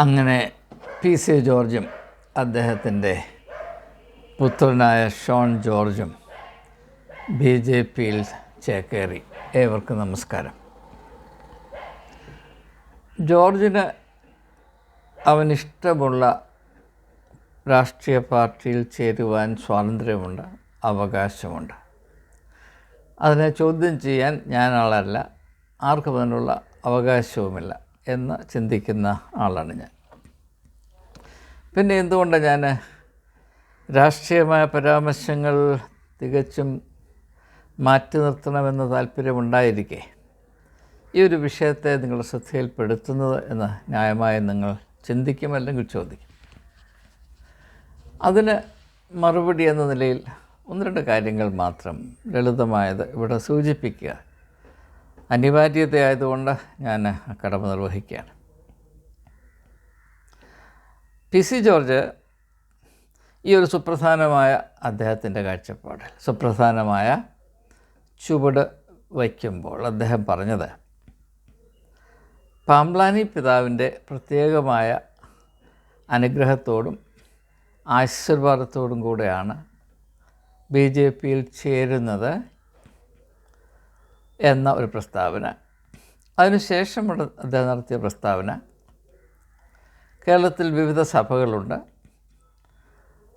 അങ്ങനെ P C ജോർജും അദ്ദേഹത്തിന്റെ പുത്രനായ ഷോൺ ജോർജും ബി ജെ പിയിൽ ചേക്കേറി. ഏവർക്കും നമസ്കാരം. ജോർജിന് അവനിഷ്ടമുള്ള രാഷ്ട്രീയ പാർട്ടിയിൽ ചേരുവാൻ സ്വാതന്ത്ര്യമുണ്ട് അവകാശമുണ്ട്. അതിനെ ചോദ്യം ചെയ്യാൻ ഞാനാളല്ല ആർക്കും അതിനുള്ള അവകാശവുമില്ല. എന്ന് ചിന്തിക്കുന്ന ആളാണ് ഞാൻ. പിന്നെ എന്തുകൊണ്ടാണ് ഞാൻ രാഷ്ട്രീയമായ പരാമർശങ്ങൾ തികച്ചും മാറ്റി നിർത്തണമെന്ന് താല്പര്യമുണ്ടായിരിക്കെ? ഈ ഒരു വിഷയത്തെ നിങ്ങൾ ശ്രദ്ധയിൽപ്പെടുത്തുന്നത് എന്ന് ന്യായമായി നിങ്ങൾ ചിന്തിക്കും അല്ലെങ്കിൽ ചോദിക്കും. അതിന് മറുപടി എന്ന നിലയിൽ ഒന്ന് രണ്ട് കാര്യങ്ങൾ മാത്രം ലളിതമായത് ഇവിടെ സൂചിപ്പിക്കുക. അനിവാര്യതയായതുകൊണ്ട് ഞാൻ കടമ നിർവഹിക്കുകയാണ്. പി സി ജോർജ് ഈ ഒരു സുപ്രധാനമായ അദ്ദേഹത്തിന്റെ കാഴ്ചപ്പാടിൽ സുപ്രധാനമായ ചുവട് വയ്ക്കുമ്പോൾ അദ്ദേഹം പറഞ്ഞത് പാംപ്ലാനി പിതാവിന്റെ പ്രത്യേകമായ അനുഗ്രഹത്തോടും ആശീർവാദത്തോടും കൂടെയാണ് ബി ജെ പിയിൽ ചേരുന്നത് എന്ന ഒരു പ്രസ്താവന. അതിനുശേഷമുള്ള അദ്ദേഹം നടത്തിയ പ്രസ്താവന. കേരളത്തിൽ വിവിധ സഭകളുണ്ട്.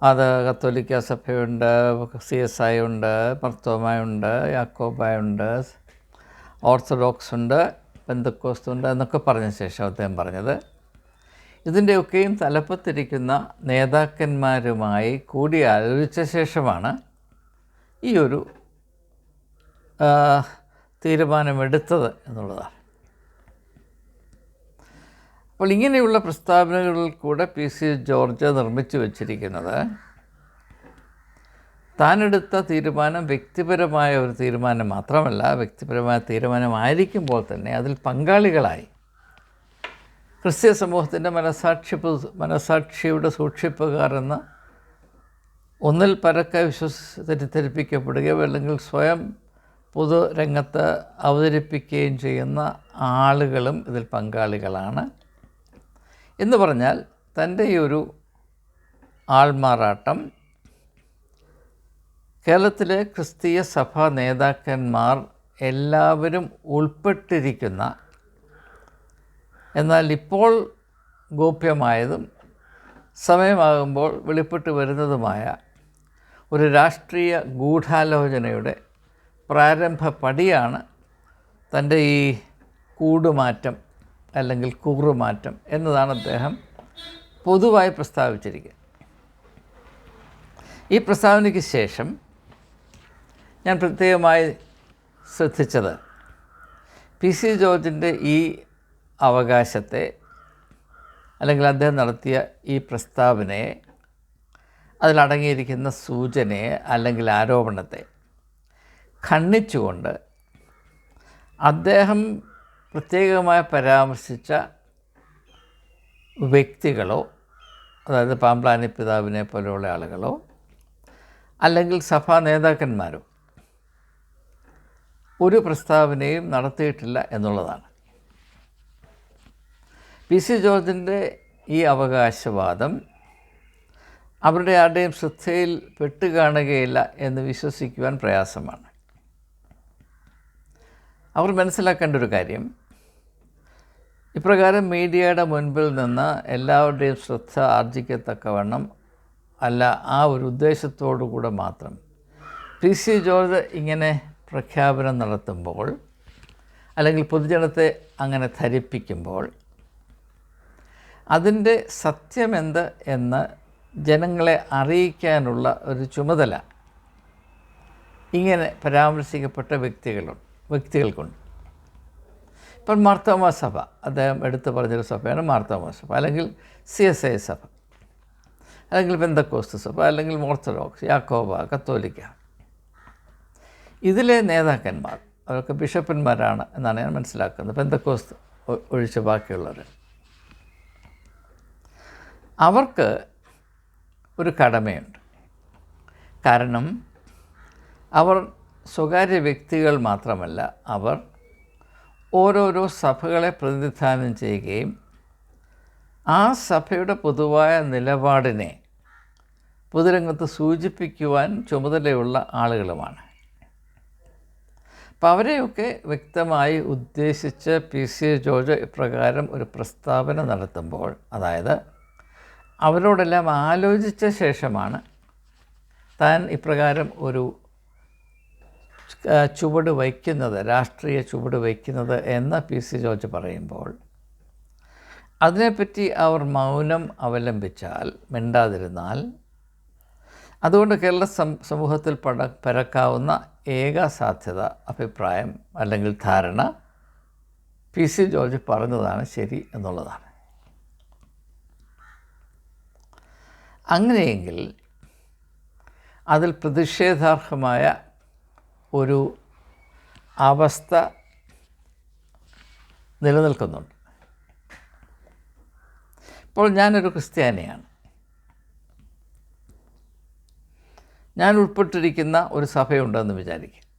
അത് കത്തോലിക്ക സഭയുണ്ട് സി എസ് ഐ ഉണ്ട് മർത്തോമായുണ്ട് യാക്കോബായുണ്ട് ഓർത്തഡോക്സ് ഉണ്ട് പെന്തക്കോസ്ത് ഉണ്ട് എന്നൊക്കെ പറഞ്ഞ ശേഷം അദ്ദേഹം പറഞ്ഞത്. ഇതിന്റെയൊക്കെയും തലപ്പത്തിരിക്കുന്ന നേതാക്കന്മാരുമായി കൂടി ആലോചിച്ച ശേഷമാണ് ഈ ഒരു തീരുമാനമെടുത്തത് എന്നുള്ളതാണ്. അപ്പോൾ ഇങ്ങനെയുള്ള പ്രസ്താവനകളിൽ കൂടെ പി സി ജോർജ് നിർമ്മിച്ചു വച്ചിരിക്കുന്നത് താനെടുത്ത തീരുമാനം വ്യക്തിപരമായ ഒരു തീരുമാനം മാത്രമല്ല വ്യക്തിപരമായ തീരുമാനമായിരിക്കുമ്പോൾ തന്നെ അതിൽ പങ്കാളികളായി ക്രിസ്ത്യ സമൂഹത്തിന്റെ മനസാക്ഷി മനസാക്ഷിയുടെ സൂക്ഷിപ്പുകാർ എന്ന ഒന്നിൽ പരക്കെ വിശ്വസി തെറ്റിദ്ധരിപ്പിക്കപ്പെടുകയോ അല്ലെങ്കിൽ സ്വയം പൊതുരംഗത്ത് അവതരിപ്പിക്കുകയും ചെയ്യുന്ന ആളുകളും ഇതിൽ പങ്കാളികളാണ്. എന്ന് പറഞ്ഞാൽ തന്റെ ഈ ഒരു ആൾമാറാട്ടം കേരളത്തിലെ ക്രിസ്തീയ സഭാ നേതാക്കന്മാർ എല്ലാവരും ഉൾപ്പെട്ടിരിക്കുന്ന എന്നാൽ ഇപ്പോൾ ഗോപ്യമായതും സമയമാകുമ്പോൾ വെളിപ്പെട്ട് വരുന്നതുമായ ഒരു രാഷ്ട്രീയ ഗൂഢാലോചനയുടെ പ്രാരംഭ പടിയാണ് തന്റെ ഈ കൂടുമാറ്റം അല്ലെങ്കിൽ കൂറുമാറ്റം എന്നതാണ് അദ്ദേഹം പൊതുവായി പ്രസ്താവിച്ചിരിക്കുക ഈ പ്രസ്താവനയ്ക്ക് ശേഷം ഞാൻ പ്രത്യേകമായി ശ്രദ്ധിച്ചത് പി സി ജോർജിന്റെ ഈ അവകാശത്തെ അല്ലെങ്കിൽ അദ്ദേഹം നടത്തിയ ഈ പ്രസ്താവനയെ അതിലടങ്ങിയിരിക്കുന്ന സൂചനയെ അല്ലെങ്കിൽ ആരോപണത്തെ ഖണ്ഡിച്ചുകൊണ്ട് അദ്ദേഹം പ്രത്യേകമായി പരാമർശിച്ച വ്യക്തികളോ അതായത് പാമ്പ്ലാനി പിതാവിനെ പോലെയുള്ള ആളുകളോ അല്ലെങ്കിൽ സഭാ നേതാക്കന്മാരോ ഒരു പ്രസ്താവനയും നടത്തിയിട്ടില്ല എന്നുള്ളതാണ്. പി സി ജോർജിന്റെ ഈ അവകാശവാദം അവരുടെ ആരുടെയും ശ്രദ്ധയിൽ പെട്ടുകാണുകയില്ല എന്ന് വിശ്വസിക്കുവാൻ പ്രയാസമാണ്. അവർ മനസ്സിലാക്കേണ്ട ഒരു കാര്യം. ഇപ്രകാരം മീഡിയയുടെ മുൻപിൽ നിന്ന് എല്ലാവരുടെയും ശ്രദ്ധ ആർജിക്കത്തക്കവണ്ണം അല്ല ആ ഒരു ഉദ്ദേശത്തോടു കൂടെ മാത്രം. പി സി ജോർജ് ഇങ്ങനെ പ്രഖ്യാപനം നടത്തുമ്പോൾ അല്ലെങ്കിൽ പൊതുജനത്തെ അങ്ങനെ ധരിപ്പിക്കുമ്പോൾ അതിന്റെ സത്യമെന്ത് എന്ന് ജനങ്ങളെ അറിയിക്കാനുള്ള ഒരു ചുമതല ഇങ്ങനെ പരാമർശിക്കപ്പെട്ട വ്യക്തികളുണ്ട്. വ്യക്തികൾക്കുണ്ട്. ഇപ്പം മാർത്തോമ സഭ അദ്ദേഹം എടുത്തു പറഞ്ഞൊരു സഭയാണ് മാർത്തോമ സഭ അല്ലെങ്കിൽ സി എസ് ഐ സഭ അല്ലെങ്കിൽ ബന്ധക്കോസ്തു സഭ അല്ലെങ്കിൽ ഓർത്തഡോക്സ് യാക്കോബ കത്തോലിക്ക. ഇതിലെ നേതാക്കന്മാർ അവരൊക്കെ ബിഷപ്പന്മാരാണ് എന്നാണ് ഞാൻ മനസ്സിലാക്കുന്നത് ബന്ധക്കോസ്ത് ഒഴിച്ച് ബാക്കിയുള്ളവർ. അവർക്ക് ഒരു കടമയുണ്ട്. കാരണം അവർ സ്വകാര്യ വ്യക്തികൾ മാത്രമല്ല അവർ ഓരോരോ സഭകളെ പ്രതിനിധാനം ചെയ്യുകയും ആ സഭയുടെ പൊതുവായ നിലപാടിനെ പൊതുരംഗത്ത് സൂചിപ്പിക്കുവാൻ ചുമതലയുള്ള ആളുകളുമാണ്. അപ്പം അവരെയൊക്കെ വ്യക്തമായി ഉദ്ദേശിച്ച് പി സി ജോർജ് ഇപ്രകാരം ഒരു പ്രസ്താവന നടത്തുമ്പോൾ അതായത് അവരോടെല്ലാം ആലോചിച്ച ശേഷമാണ് താൻ ഇപ്രകാരം ഒരു ചുവട് വയ്ക്കുന്നത് രാഷ്ട്രീയ ചുവട് വയ്ക്കുന്നത് എന്ന് പി സി ജോർജ് പറയുമ്പോൾ അതിനെപ്പറ്റി അവർ മൗനം അവലംബിച്ചാൽ മിണ്ടാതിരുന്നാൽ അതുകൊണ്ട് കേരള സമൂഹത്തിൽ പട പരക്കാവുന്ന ഏക സാധ്യത അഭിപ്രായം അല്ലെങ്കിൽ ധാരണ പി സി ജോർജ് പറഞ്ഞതാണ് ശരി എന്നുള്ളതാണ്. അങ്ങനെയെങ്കിൽ അതിൽ പ്രതിഷേധാർഹമായ ഒരു അവസ്ഥ നിലനിൽക്കുന്നുണ്ട്. ഇപ്പോൾ ഞാനൊരു ക്രിസ്ത്യാനിയാണ്. ഞാൻ ഉൾപ്പെട്ടിരിക്കുന്ന ഒരു സഭയുണ്ടെന്ന് വിചാരിക്കും.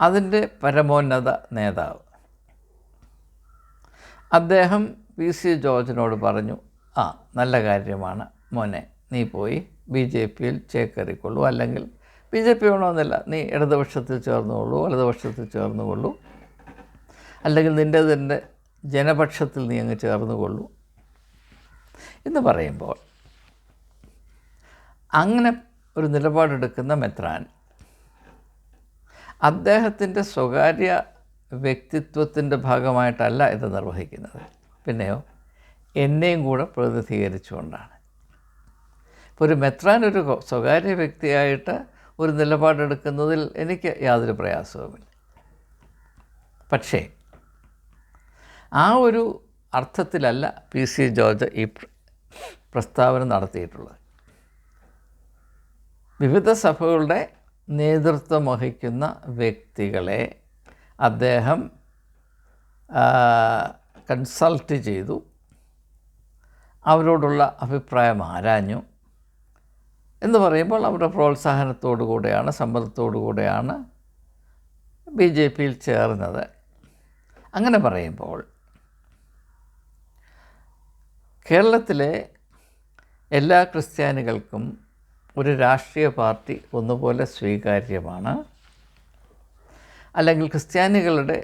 അതിന്റെ പരമോന്നത നേതാവ്. അദ്ദേഹം പി സി ജോർജിനോട് പറഞ്ഞു ആ നല്ല കാര്യമാണ് മോനെ. നീ പോയി ബി ജെ പിയിൽ ചേക്കേറിക്കൊള്ളൂ. അല്ലെങ്കിൽ ബി ജെ പി വേണമെന്നില്ല നീ ഇടതുപക്ഷത്തിൽ ചേർന്നുകൊള്ളൂ വലതുപക്ഷത്തിൽ ചേർന്നുകൊള്ളൂ. അല്ലെങ്കിൽ നിന്റെ തന്നെ ജനപക്ഷത്തിൽ നീ അങ്ങ് ചേർന്നുകൊള്ളൂ. എന്ന് പറയുമ്പോൾ അങ്ങനെ ഒരു നിലപാടെടുക്കുന്ന മെത്രാൻ അദ്ദേഹത്തിന്റെ സ്വകാര്യ വ്യക്തിത്വത്തിന്റെ ഭാഗമായിട്ടല്ല ഇത് നിർവഹിക്കുന്നത്. പിന്നെയോ എന്നെയും കൂടെ പ്രതിനിധീകരിച്ചുകൊണ്ടാണ്. ഇപ്പോൾ ഒരു മെത്രാൻ ഒരു സ്വകാര്യ വ്യക്തിയായിട്ട് ഒരു നിലപാടെടുക്കുന്നതിൽ എനിക്ക് യാതൊരു പ്രയാസവുമില്ല. പക്ഷേ ആ ഒരു അർത്ഥത്തിലല്ല പി സി ജോർജ് ഈ പ്രസ്താവന നടത്തിയിട്ടുള്ളത്. വിവിധ സഭകളുടെ നേതൃത്വം വഹിക്കുന്ന വ്യക്തികളെ അദ്ദേഹം കൺസൾട്ട് ചെയ്തു. അവരോടുള്ള അഭിപ്രായം ആരാഞ്ഞു. എന്ന് പറയുമ്പോൾ അവരുടെ പ്രോത്സാഹനത്തോടു കൂടെയാണ് സമ്മതത്തോടു കൂടെയാണ് ബി ജെ പിയിൽ ചേർന്നത്. അങ്ങനെ പറയുമ്പോൾ കേരളത്തിലെ എല്ലാ ക്രിസ്ത്യാനികൾക്കും ഒരു രാഷ്ട്രീയ പാർട്ടി ഒന്നുപോലെ സ്വീകാര്യമാണ്. അല്ലെങ്കിൽ ക്രിസ്ത്യാനികളുടെ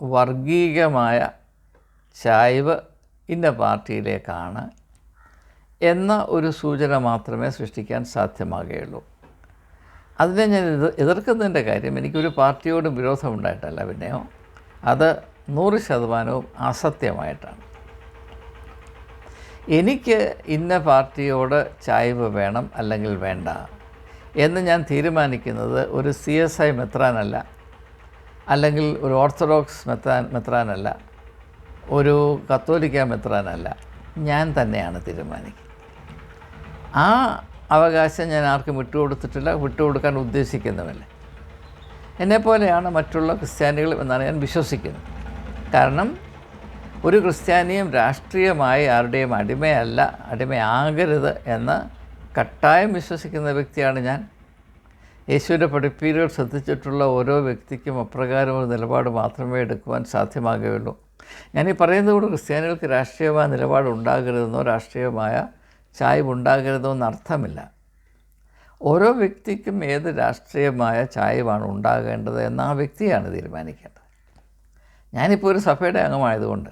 വർഗീയമായ ചായ്വ് ഇന്ന പാർട്ടിയിലേക്കാണ് എന്ന ഒരു സൂചന മാത്രമേ സൃഷ്ടിക്കാൻ സാധ്യമാകുകയുള്ളൂ. അതിനെ ഞാൻ എതിർ എതിർക്കുന്നതിന്റെ കാര്യം എനിക്കൊരു പാർട്ടിയോടും വിരോധമുണ്ടായിട്ടല്ല പിന്നെയോ. അത് നൂറ് ശതമാനവും അസത്യമായിട്ടാണ്. എനിക്ക് ഇന്ന പാർട്ടിയോട് ചായ്വ് വേണം അല്ലെങ്കിൽ വേണ്ട എന്ന് ഞാൻ തീരുമാനിക്കുന്നത് ഒരു സി എസ് ഐ മെത്രാനല്ല അല്ലെങ്കിൽ ഒരു ഓർത്തഡോക്സ് മെത്രാൻ മെത്രാനല്ല ഒരു കത്തോലിക്ക മെത്രാനല്ല. ഞാൻ തന്നെയാണ് തീരുമാനിക്കുന്നത്. ആ അവകാശം ഞാൻ ആർക്കും വിട്ടുകൊടുത്തിട്ടില്ല. വിട്ടുകൊടുക്കാൻ ഉദ്ദേശിക്കുന്നവല്ല എന്നെപ്പോലെയാണ് മറ്റുള്ള ക്രിസ്ത്യാനികൾ എന്നാണ് ഞാൻ വിശ്വസിക്കുന്നത്. കാരണം ഒരു ക്രിസ്ത്യാനിയും രാഷ്ട്രീയമായി ആരുടെയും അടിമയല്ല അടിമയാകരുത് എന്ന് കട്ടായം വിശ്വസിക്കുന്ന വ്യക്തിയാണ് ഞാൻ. യേശുവിന്റെ പഠിപ്പീരുകൾ ശ്രദ്ധിച്ചിട്ടുള്ള ഓരോ വ്യക്തിക്കും അപ്രകാരം ഒരു നിലപാട് മാത്രമേ എടുക്കുവാൻ സാധ്യമാകുകയുള്ളൂ. ഞാനീ പറയുന്നത് കൊണ്ട് ക്രിസ്ത്യാനികൾക്ക് രാഷ്ട്രീയമായ നിലപാട് ഉണ്ടാകരുതെന്നോ രാഷ്ട്രീയമായ ചായ്വ് ഉണ്ടാകരുതെന്ന് അർത്ഥമില്ല ഓരോ വ്യക്തിക്കും ഏത് രാഷ്ട്രീയമായ ചായ്വാണ് ഉണ്ടാകേണ്ടത് എന്ന് ആ വ്യക്തിയാണ് തീരുമാനിക്കേണ്ടത്. ഞാനിപ്പോൾ ഒരു സഭയുടെ അംഗമായതുകൊണ്ട്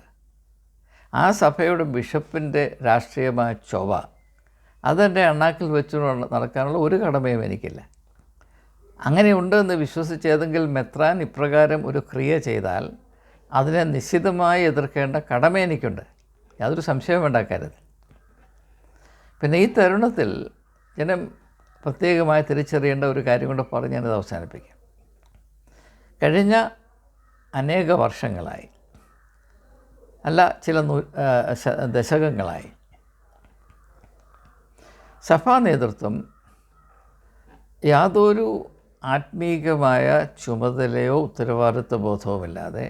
ആ സഭയുടെ ബിഷപ്പിന്റെ രാഷ്ട്രീയമായ ചൊവ്വ അതെന്റെ അണ്ണാക്കിൽ വെച്ച് നടക്കാനുള്ള ഒരു കടമയും എനിക്കില്ല. അങ്ങനെ ഉണ്ടെന്ന് വിശ്വസിച്ച് ഏതെങ്കിലും മെത്രാൻ ഇപ്രകാരം ഒരു ക്രിയ ചെയ്താൽ അതിനെ നിശ്ചിതമായി എതിർക്കേണ്ട കടമ എനിക്കുണ്ട്. യാതൊരു സംശയവും ഉണ്ടാക്കരുത് പിന്നെ ഈ തരുണത്തിൽ ജനം പ്രത്യേകമായി തിരിച്ചറിയേണ്ട ഒരു കാര്യം കൊണ്ട് പറഞ്ഞ് ഞാനത് അവസാനിപ്പിക്കാം. കഴിഞ്ഞ അനേക വർഷങ്ങളായി അല്ല ചില നൂ ദശകങ്ങളായി സഭാ നേതൃത്വം യാതൊരു ആത്മീകമായ ചുമതലയോ ഉത്തരവാദിത്വ ബോധവുമില്ലാതെ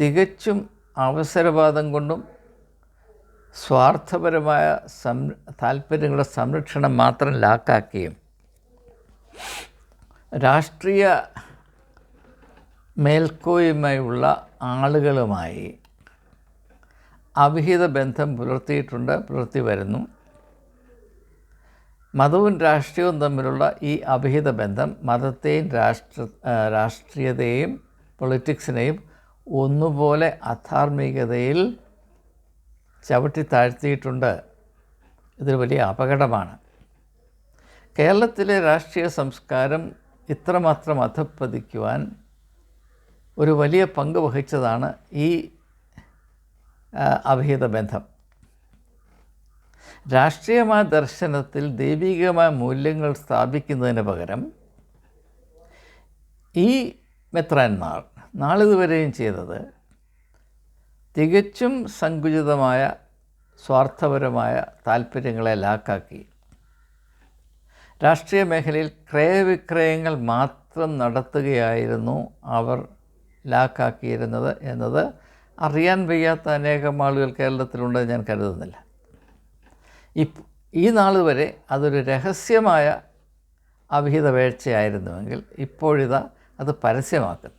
തികച്ചും അവസരവാദം കൊണ്ടും സ്വാർത്ഥപരമായ സം താല്പര്യങ്ങളുടെ സംരക്ഷണം മാത്രം ലാക്കാക്കുകയും രാഷ്ട്രീയ മേൽക്കോയ്മയുള്ള ആളുകളുമായി അവിഹിത ബന്ധം പുലർത്തിയിട്ടുണ്ട് പുലർത്തി വരുന്നു. മതവും രാഷ്ട്രീയവും തമ്മിലുള്ള ഈ അഭിഹിത ബന്ധം മതത്തെയും രാഷ്ട്ര രാഷ്ട്രീയതയെയും പൊളിറ്റിക്സിനെയും ഒന്നുപോലെ അധാർമികതയിൽ ചവിട്ടി താഴ്ത്തിയിട്ടുണ്ട്. ഇതൊരു വലിയ അപകടമാണ്. കേരളത്തിലെ രാഷ്ട്രീയ സംസ്കാരം ഇത്രമാത്രം അധപ്പതിക്കുവാൻ ഒരു വലിയ പങ്ക് വഹിച്ചതാണ് ഈ അഭിഹിത ബന്ധം. രാഷ്ട്രീയമായ ദർശനത്തിൽ ദൈവികമായ മൂല്യങ്ങൾ സ്ഥാപിക്കുന്നതിന് പകരം ഈ മെത്രാന്മാർ നാളിതുവരെയും ചെയ്തത് തികച്ചും സങ്കുചിതമായ സ്വാർത്ഥപരമായ താല്പര്യങ്ങളെ ലാക്കാക്കി. രാഷ്ട്രീയ മേഖലയിൽ ക്രയവിക്രയങ്ങൾ മാത്രം നടത്തുകയായിരുന്നു അവർ ലാക്കാക്കിയിരുന്നത് എന്നത് അറിയാൻ വയ്യാത്ത അനേകം ആളുകൾ കേരളത്തിലുണ്ടെന്ന് ഞാൻ കരുതുന്നില്ല. ഇപ് ഈ നാൾ വരെ അതൊരു രഹസ്യമായ അവിഹിത വീഴ്ചയായിരുന്നുവെങ്കിൽ ഇപ്പോഴിതാ അത് പരസ്യമാക്കുന്നു.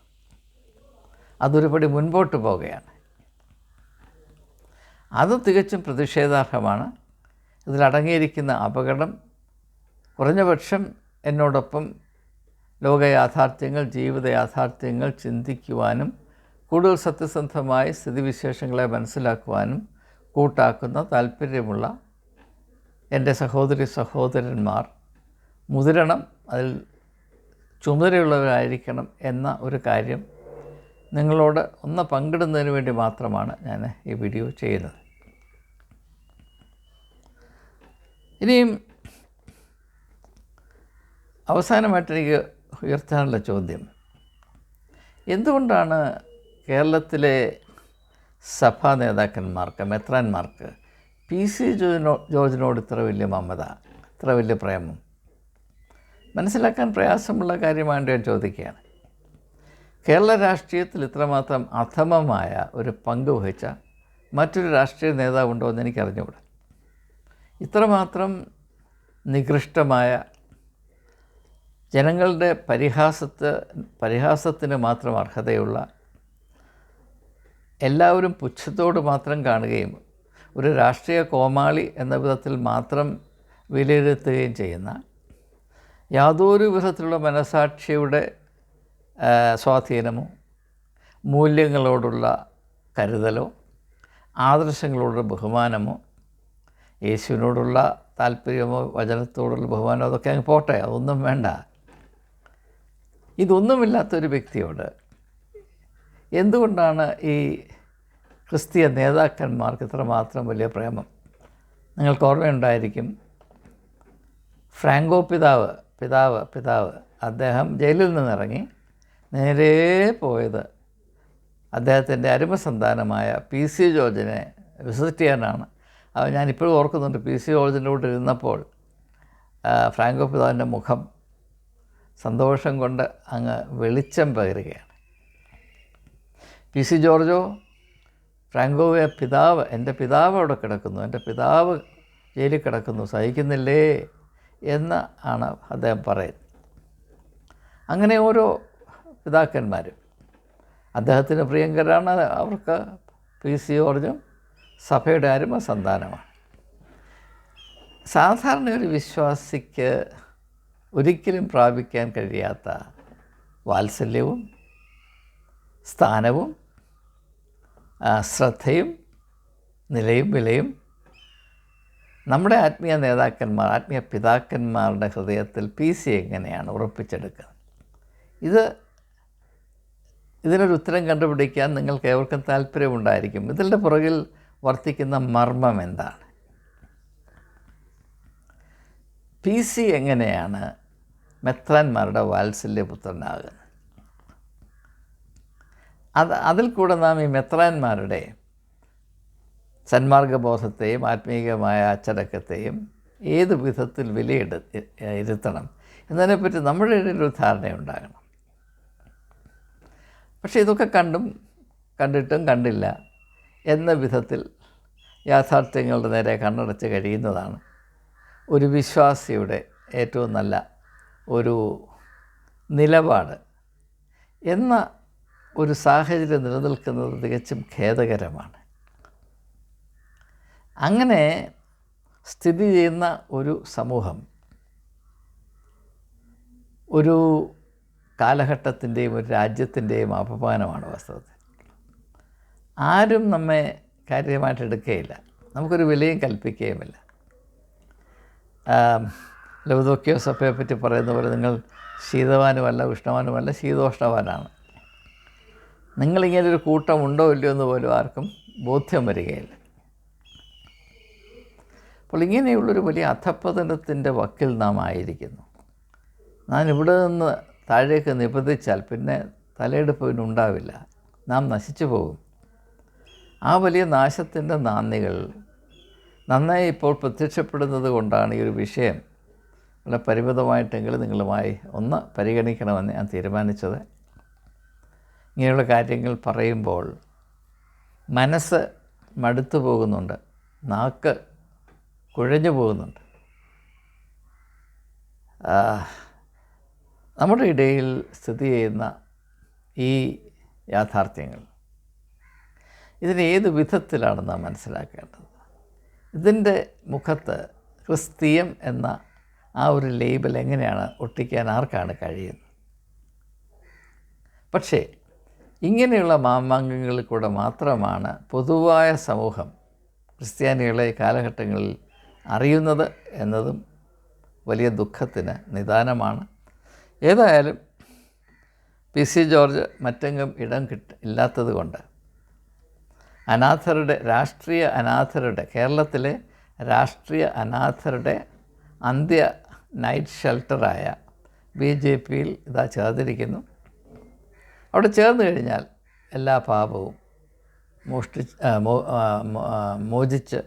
അതൊരുപടി മുൻപോട്ട് പോവുകയാണ്. അത് തികച്ചും പ്രതിഷേധാർഹമാണ്. ഇതിലടങ്ങിയിരിക്കുന്ന അപകടം കുറഞ്ഞപക്ഷം എന്നോടൊപ്പം ലോക യാഥാർത്ഥ്യങ്ങൾ ജീവിത യാഥാർത്ഥ്യങ്ങൾ ചിന്തിക്കുവാനും കൂടുതൽ സത്യസന്ധമായി സ്ഥിതിവിശേഷങ്ങളെ മനസ്സിലാക്കുവാനും കൂട്ടാക്കുന്ന താല്പര്യമുള്ള എന്റെ സഹോദരി സഹോദരന്മാർ മുതിരണം അതിൽ ചുമതലയുള്ളവരായിരിക്കണം എന്ന ഒരു കാര്യം നിങ്ങളോട് ഒന്ന് പങ്കിടുന്നതിന് വേണ്ടി മാത്രമാണ് ഞാൻ ഈ വീഡിയോ ചെയ്യുന്നത്. ഇനിയും അവസാനമായിട്ട് എനിക്ക് ഉയർത്താനുള്ള ചോദ്യം. എന്തുകൊണ്ടാണ് കേരളത്തിലെ സഭാ നേതാക്കന്മാർക്ക് മെത്രാന്മാർക്ക് പി സി ജോജിനോ ജോർജിനോട് ഇത്ര വലിയ മമത ഇത്ര വലിയ പ്രേമം? മനസ്സിലാക്കാൻ പ്രയാസമുള്ള കാര്യമായിട്ട് ഞാൻ ചോദിക്കുകയാണ്. കേരള രാഷ്ട്രീയത്തിൽ ഇത്രമാത്രം അധമമായ ഒരു പങ്ക് വഹിച്ച മറ്റൊരു രാഷ്ട്രീയ നേതാവുണ്ടോ എന്ന് എനിക്കറിഞ്ഞുകൂടാ ഇത്രമാത്രം നികൃഷ്ടമായ ജനങ്ങളുടെ പരിഹാസത്ത് പരിഹാസത്തിന് മാത്രം അർഹതയുള്ള എല്ലാവരും പുച്ഛത്തോട് മാത്രം കാണുകയും ഒരു രാഷ്ട്രീയ കോമാളി എന്ന വിധത്തിൽ മാത്രം വിലയിരുത്തുകയും ചെയ്യുന്ന യാതൊരു വിധത്തിലുള്ള മനസാക്ഷിയുടെ സ്വാധീനമോ മൂല്യങ്ങളോടുള്ള കരുതലോ ആദർശങ്ങളോടുള്ള ബഹുമാനമോ യേശുവിനോടുള്ള താല്പര്യമോ വചനത്തോടുള്ള ബഹുമാനമോ അതൊക്കെ അങ്ങ് പോട്ടെ അതൊന്നും വേണ്ട. ഇതൊന്നുമില്ലാത്തൊരു വ്യക്തിയോട് എന്തുകൊണ്ടാണ് ഈ ക്രിസ്തീയ നേതാക്കന്മാർക്ക് ഇത്രമാത്രം വലിയ പ്രേമം? നിങ്ങൾക്ക് ഓർമ്മയുണ്ടായിരിക്കും ഫ്രാങ്കോ പിതാവ് പിതാവ് പിതാവ് അദ്ദേഹം ജയിലിൽ നിന്നിറങ്ങി നേരെ പോയത് അദ്ദേഹത്തിന്റെ അരുമസന്താനമായ പി സി ജോർജിനെ വിസിറ്റ് ചെയ്യാനാണ്. ഞാനിപ്പോഴും ഓർക്കുന്നുണ്ട് പി സി ജോർജിന്റെ കൂടെ ഇരുന്നപ്പോൾ ഫ്രാങ്കോ പിതാവിന്റെ മുഖം സന്തോഷം കൊണ്ട് അങ്ങ് വെളിച്ചം പകരുകയാണ്. പി സി ജോർജോ ഫ്രാങ്കോയെ പിതാവ് എന്റെ പിതാവ് അവിടെ കിടക്കുന്നു എന്റെ പിതാവ് ജയിലിൽ കിടക്കുന്നു സഹിക്കുന്നില്ലേ എന്ന് ആണ് അദ്ദേഹം പറയുന്നത്. അങ്ങനെ ഓരോ പിതാക്കന്മാരും അദ്ദേഹത്തിന് പ്രിയങ്കരാണ് അവർക്ക് പി സി ജോർജും സഭയുടെ അരുമ സന്താനമാണ് സാധാരണ ഒരു വിശ്വാസിക്ക് ഒരിക്കലും പ്രാപിക്കാൻ കഴിയാത്ത വാത്സല്യവും സ്ഥാനവും ശ്രദ്ധയും നിലയും വിലയും നമ്മുടെ ആത്മീയ നേതാക്കന്മാർ ആത്മീയ പിതാക്കന്മാരുടെ ഹൃദയത്തിൽ പി സി എങ്ങനെയാണ് ഉറപ്പിച്ചെടുക്കുന്നത് ഇത് ഇതിനൊരു ഉത്തരം കണ്ടുപിടിക്കാൻ നിങ്ങൾക്ക് ഏവർക്കും താല്പര്യമുണ്ടായിരിക്കും ഇതിന്റെ പുറകിൽ വർത്തിക്കുന്ന മർമ്മം എന്താണ്? പി സി എങ്ങനെയാണ് മെത്രാന്മാരുടെ വാത്സല്യപുത്രനാകുന്നത്? അത് അതിൽ കൂടെ നാം ഈ മെത്രാന്മാരുടെ സന്മാർഗബോധത്തെയും ആത്മീയമായ അച്ചടക്കത്തെയും ഏത് വിധത്തിൽ വിലയിട ഇരുത്തണം എന്നതിനെപ്പറ്റി നമ്മുടെ ഇടയിൽ ഒരു ധാരണയുണ്ടാകണം. പക്ഷേ ഇതൊക്കെ കണ്ടും കണ്ടിട്ടും കണ്ടില്ല. എന്ന വിധത്തിൽ യാഥാർത്ഥ്യങ്ങളുടെ നേരെ കണ്ണടച്ച് കഴിയുന്നതാണ് ഒരു വിശ്വാസിയുടെ ഏറ്റവും നല്ല ഒരു നിലപാട്. എന്ന ഒരു സാഹചര്യം നിലനിൽക്കുന്നത് തികച്ചും ഖേദകരമാണ്. അങ്ങനെ സ്ഥിതി ചെയ്യുന്ന ഒരു സമൂഹം ഒരു കാലഘട്ടത്തിന്റെയും ഒരു രാജ്യത്തിന്റെയും അപമാനമാണ് വാസ്തവത്തിൽ. ആരും നമ്മെ കാര്യമായിട്ട് എടുക്കുകയില്ല. നമുക്കൊരു വിലയും കൽപ്പിക്കുകയുമില്ല. ലവദോക്കിയോ സഭയെ പറ്റി പറയുന്ന പോലെ നിങ്ങൾ ശീതവാനുമല്ല ഉഷ്ണവാനുമല്ല ശീതോഷ്ണവാനാണ്. നിങ്ങളിങ്ങനെ ഒരു കൂട്ടം ഉണ്ടോ ഇല്ലയോ എന്ന് പോലും ആർക്കും ബോധ്യം വരികയില്ല. അപ്പോൾ ഇങ്ങനെയുള്ളൊരു വലിയ അധപ്പതനത്തിന്റെ വക്കിൽ നാം ആയിരിക്കുന്നു. ഞാൻ ഇവിടെ നിന്ന് താഴേക്ക് നിബന്ധിച്ചാൽ പിന്നെ തലയെടുപ്പിനുണ്ടാവില്ല നാം നശിച്ചു പോകും. ആ വലിയ നാശത്തിന്റെ നാന്ദികൾ നന്നായി ഇപ്പോൾ പ്രത്യക്ഷപ്പെടുന്നത് കൊണ്ടാണ് ഈ ഒരു വിഷയം വളരെ പരിമിതമായിട്ടെങ്കിലും നിങ്ങളുമായി ഒന്ന് പരിഗണിക്കണമെന്ന് ഞാൻ തീരുമാനിച്ചത്. ഇങ്ങനെയുള്ള കാര്യങ്ങൾ പറയുമ്പോൾ മനസ്സ് മടുത്തു പോകുന്നുണ്ട് നാക്ക് കുഴഞ്ഞു പോകുന്നുണ്ട്. നമ്മുടെ ഇടയിൽ സ്ഥിതി ചെയ്യുന്ന ഈ യാഥാർത്ഥ്യങ്ങൾ ഇതിനെ ഏത് വിധത്തിലാണ് നാം മനസ്സിലാക്കേണ്ടത്? ഇതിന്റെ മുഖത്ത് ക്രിസ്തീയം എന്ന ആ ഒരു ലേബൽ എങ്ങനെയാണ് ഒട്ടിക്കാൻ ആർക്കാണ് കഴിയുന്നത്? പക്ഷേ ഇങ്ങനെയുള്ള മാമാങ്കങ്ങളിൽ കൂടെ മാത്രമാണ് പൊതുവായ സമൂഹം ക്രിസ്ത്യാനികളെ കാലഘട്ടങ്ങളിൽ അറിയുന്നത് എന്നതും വലിയ ദുഃഖത്തിന് നിദാനമാണ്. ഏതായാലും പി സി ജോർജ് മറ്റെങ്ങും ഇടം കിട്ട ഇല്ലാത്തത് കൊണ്ട് അനാഥരുടെ രാഷ്ട്രീയ അനാഥരുടെ കേരളത്തിലെ രാഷ്ട്രീയ അനാഥരുടെ അന്ത്യ നൈറ്റ് ഷെൽട്ടറായ ബി ജെ പിയിൽ ഇതാ ചേർന്നിരിക്കുന്നു. അവിടെ ചേർന്ന് കഴിഞ്ഞാൽ എല്ലാ പാപവും മോഷ്ടിച്ച് മോചിച്ച്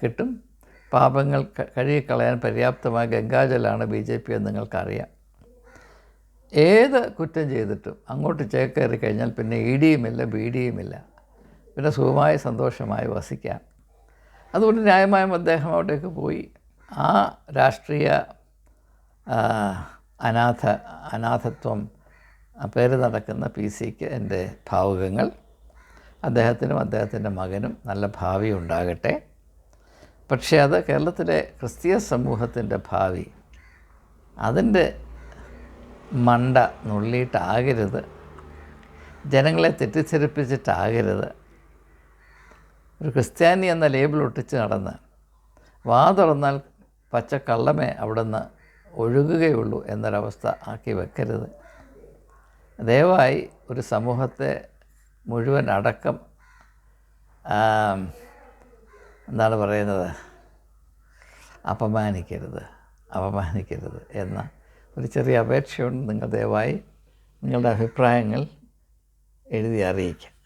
കിട്ടും. പാപങ്ങൾ കഴുകിക്കളയാൻ പര്യാപ്തമായ ഗംഗാജലാണ് ബി ജെ പി എന്ന് നിങ്ങൾക്കറിയാം. ഏത് കുറ്റം ചെയ്തിട്ടും അങ്ങോട്ട് ചേക്കേറി കഴിഞ്ഞാൽ പിന്നെ ഇ ഡിയുമില്ല ബി ഡിയുമില്ല പിന്നെ സുഖമായി സന്തോഷമായി വസിക്കാം. അതുകൊണ്ട് ന്യായമായും അദ്ദേഹം അവിടേക്ക് പോയി. ആ രാഷ്ട്രീയ അനാഥ അനാഥത്വം പേര് നടക്കുന്ന പി സിക്ക് എന്റെ ഭാവുകങ്ങൾ അദ്ദേഹത്തിനും അദ്ദേഹത്തിന്റെ മകനും നല്ല ഭാവി ഉണ്ടാകട്ടെ. പക്ഷേ അത് കേരളത്തിലെ ക്രിസ്തീയ സമൂഹത്തിന്റെ ഭാവി. അതിന്റെ മണ്ട നുള്ളിയിട്ടാകരുത്. ജനങ്ങളെ തെറ്റിദ്ധരിപ്പിച്ചിട്ടാകരുത്. ഒരു ക്രിസ്ത്യാനി എന്ന ലേബിൾ ഒട്ടിച്ച് നടന്ന് വാ തുറന്നാൽ പച്ചക്കള്ളമേ അവിടെ നിന്ന് ഒഴുകുകയുള്ളൂ എന്നൊരവസ്ഥ ആക്കി വെക്കരുത്. ദയവായി ഒരു സമൂഹത്തെ മുഴുവൻ അടക്കം എന്താണ് പറയുന്നത് അപമാനിക്കരുത് അപമാനിക്കരുത് എന്ന ഒരു ചെറിയ അപേക്ഷയുണ്ട്. നിങ്ങൾ ദയവായി നിങ്ങളുടെ അഭിപ്രായങ്ങൾ എഴുതി അറിയിക്കാം.